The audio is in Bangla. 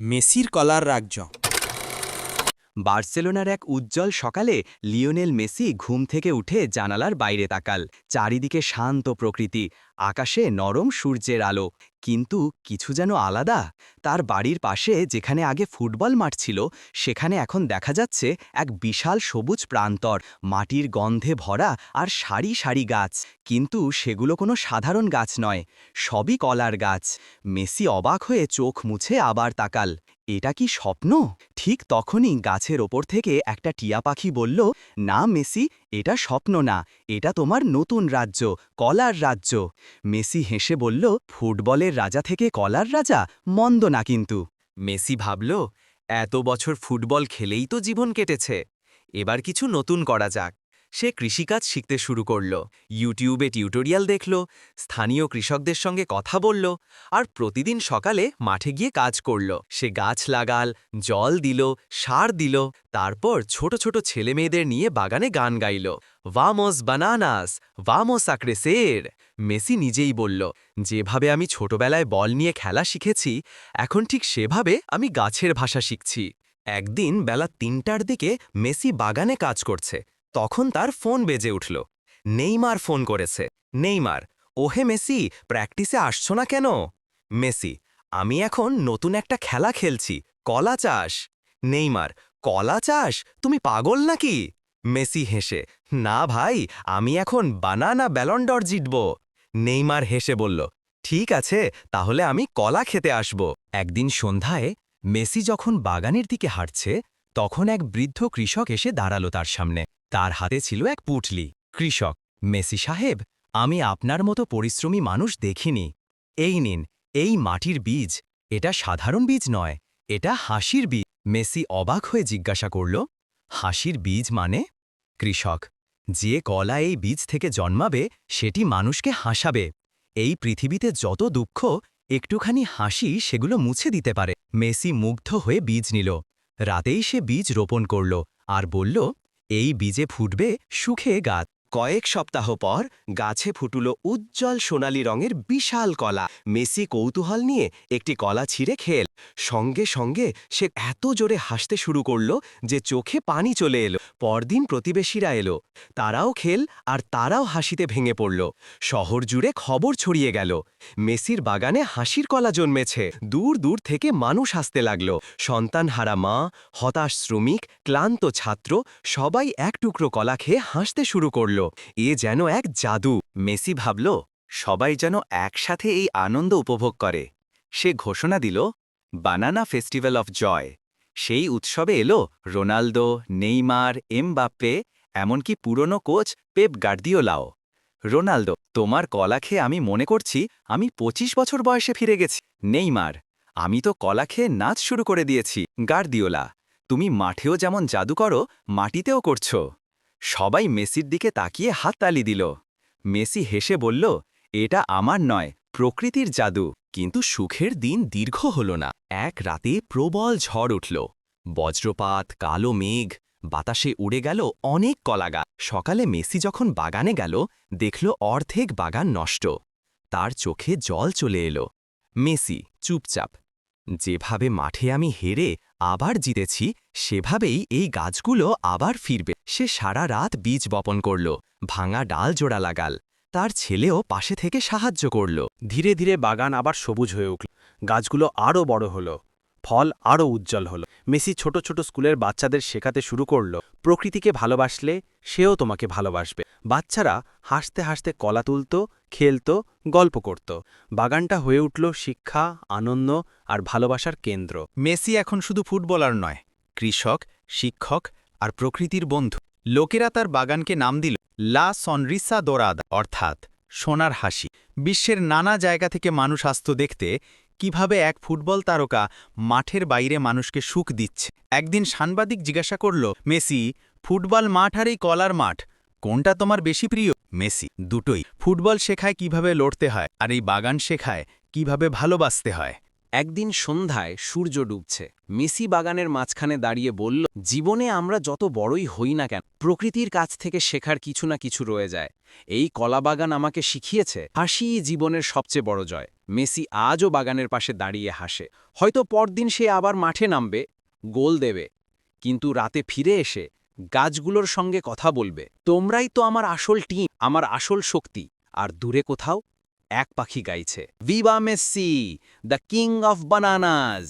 মেসির কলার রাজ্য। বার্সেলোনার এক উজ্জ্বল সকালে লিওনেল মেসি ঘুম থেকে উঠে জানালার বাইরে তাকাল, চারিদিকে শান্ত প্রকৃতি, আকাশে নরম সূর্যের আলো। কিন্তু কিছু যেন আলাদা। তার বাড়ির পাশে যেখানে আগে ফুটবল মাঠ ছিল, সেখানে এখন দেখা যাচ্ছে এক বিশাল সবুজ প্রান্তর, মাটির গন্ধে ভরা আর সারি সারি গাছ। কিন্তু সেগুলো কোনো সাধারণ গাছ নয়, সবই কলার গাছ। মেসি অবাক হয়ে চোখ মুছে আবার তাকাল, এটা কি স্বপ্ন? ঠিক তখনই গাছের ওপর থেকে একটা টিয়া পাখি বলল, না, মেসি এটা স্বপ্ন না, এটা তোমার নতুন রাজ্য, কলার রাজ্য। মেসি হেসে বলল, ফুটবলের রাজা থেকে কলার রাজা, মন্দ না কিন্তু। মেসি ভাবল, এত বছর ফুটবল খেলেই তো জীবন কেটেছে। এবার কিছু নতুন করা যাক। সে কৃষিকাজ শিখতে শুরু করল। ইউটিউবে টিউটোরিয়াল দেখল, স্থানীয় কৃষকদের সঙ্গে কথা বলল আর প্রতিদিন সকালে মাঠে গিয়ে কাজ করল। সে গাছ লাগাল, জল দিল, সার দিল, তারপর ছোট ছোট ছেলেমেয়েদের নিয়ে বাগানে গান গাইল। ভামোস বানানাস, ভামোস আক্রেসের মেসি নিজেই বলল, যেভাবে আমি ছোটবেলায় বল নিয়ে খেলা শিখেছি, এখন ঠিক সেভাবে আমি গাছের ভাষা শিখছি। একদিন বেলা তিনটার দিকে মেসি বাগানে কাজ করছে। তখন তার ফোন বেজে উঠল। নেইমার ফোন করেছে। নেইমার, ওহে মেসি, প্র্যাকটিসে আসছো না কেন? মেসি, আমি এখন নতুন একটা খেলা খেলছি, কলা চাষ। নেইমার, কলা চাষ? তুমি পাগল নাকি? মেসি হেসে, না ভাই, আমি এখন বানানা ব্যালন্ডর জিতব। নেইমার হেসে বলল, ঠিক আছে, তাহলে আমি কলা খেতে আসব। একদিন সন্ধ্যায় মেসি যখন বাগানের দিকে হাঁটছে, তখন এক বৃদ্ধ কৃষক এসে দাঁড়াল তার সামনে। তার হাতে ছিল এক পুটলি। কৃষক, মেসি সাহেব, আমি আপনার মতো পরিশ্রমী মানুষ দেখিনি। এই নিন, এই মাটির বীজ। এটা সাধারণ বীজ নয়, এটা হাসির বীজ। মেসি অবাক হয়ে জিজ্ঞাসা করল, হাসির বীজ মানে? কৃষক, যে কলা এই বীজ থেকে জন্মাবে, সেটি মানুষকে হাসাবে। এই পৃথিবীতে যত দুঃখ, একটুখানি হাসি সেগুলো মুছে দিতে পারে। মেসি মুগ্ধ হয়ে বীজ নিল। রাতেই সে বীজ রোপণ করল আর বলল এই বীজে ফুটবে সুখে গাছ। কয়েক সপ্তাহ পর গাছে ফুটুল উজ্জ্বল সোনালি রঙের বিশাল কলা। মেসি কৌতূহল নিয়ে একটি কলা ছিঁড়ে খেল। সঙ্গে সঙ্গে সে এত জোরে হাসতে শুরু করল যে চোখে পানি চলে এলো। পরদিন প্রতিবেশীরা এলো। তারাও খেল আর তারাও হাসিতে ভেঙে পড়ল। শহর জুড়ে খবর ছড়িয়ে গেল। মেসির বাগানে হাসির কলা জন্মেছে। দূর দূর থেকে মানুষ আসতে লাগল। সন্তানহারা মা, হতাশ শ্রমিক, ক্লান্ত ছাত্র সবাই এক টুকরো কলা খেয়ে হাসতে শুরু করল। এ যেন এক জাদু। মেসি ভাবল, সবাই যেন একসাথে এই আনন্দ উপভোগ করে। সে ঘোষণা দিল, বানানা ফেস্টিভ্যাল অফ জয়। সেই উৎসবে এলো রোনালদো, নেইমার, এমবাপ্পে, এমনকি পুরনো কোচ পেপ গার্দিওলাও। রোনালদো, তোমার কলা খেয়ে আমি মনে করছি আমি ২৫ বছর বয়সে ফিরে গেছি। নেইমার, আমি তো কলা খেয়ে নাচ শুরু করে দিয়েছি। গার্দিওলা, তুমি মাঠেও যেমন জাদু করো, মাটিতেও করছ। সবাই মেসির দিকে তাকিয়ে হাততালি দিল। মেসি হেসে বলল, এটা আমার নয়, প্রকৃতির জাদু। কিন্তু সুখের দিন দীর্ঘ হল না। এক রাতে প্রবল ঝড় উঠল। বজ্রপাত, কালো মেঘ, বাতাসে উড়ে গেল অনেক কলাগা সকালে মেসি যখন বাগানে গেল, দেখল অর্ধেক বাগান নষ্ট। তার চোখে জল চলে এলো। মেসি চুপচাপ যেভাবে মাঠে আমি হেরে আবার জিতেছি, সেভাবেই এই গাছগুলো আবার ফিরবে। সে সারা রাত বীজ বপন করল, ভাঙা ডাল জোড়া লাগাল, তার ছেলেও পাশে থেকে সাহায্য করল। ধীরে ধীরে বাগান আবার সবুজ হয়ে উঠল, গাছগুলো আরও বড় হলো। ফল আরও উজ্জ্বল হল। মেসি ছোট ছোট স্কুলের বাচ্চাদের শেখাতে শুরু করল। প্রকৃতিকে ভালোবাসলে সেও তোমাকে ভালোবাসবে। বাচ্চারা হাসতে হাসতে কলা তুলত, খেলত, গল্প করত। বাগানটা হয়ে উঠল শিক্ষা, আনন্দ আর ভালোবাসার কেন্দ্র। মেসি এখন শুধু ফুটবলার নয়, কৃষক, শিক্ষক আর প্রকৃতির বন্ধু। লোকেরা তার বাগানকে নাম দিল লা সনরিসা দোরাদ, অর্থাৎ সোনার হাসি। বিশ্বের নানা জায়গা থেকে মানুষ আসত দেখতে কীভাবে এক ফুটবল তারকা মাঠের বাইরে মানুষকে সুখ দিচ্ছে। একদিন সাংবাদিক জিজ্ঞাসা করল, মেসি, ফুটবল মাঠ আর এই কলার মাঠ, কোনটা তোমার বেশি প্রিয়? মেসি, দুটোই। ফুটবল শেখায় কীভাবে লড়তে হয় আর এই বাগান শেখায় কীভাবে ভালোবাসতে হয়। একদিন সন্ধ্যায় সূর্য ডুবছে। মেসি বাগানের মাঝখানে দাঁড়িয়ে বলল, জীবনে আমরা যত বড়ই হই না কেন, প্রকৃতির কাছ থেকে শেখার কিছু না কিছু রয়ে যায়। এই কলাবাগান আমাকে শিখিয়েছে, হাসিই জীবনের সবচেয়ে বড় জয়। মেসি আজও বাগানের পাশে দাঁড়িয়ে হাসে। হয়তো পরদিন সে আবার মাঠে নামবে, গোল দেবে, কিন্তু রাতে ফিরে এসে গাছগুলোর সঙ্গে কথা বলবে। তোমরাই তো আমার আসল টিম, আমার আসল শক্তি, আর দূরে কোথাও এক পাখি গাইছে। Viva Messi, the king of bananas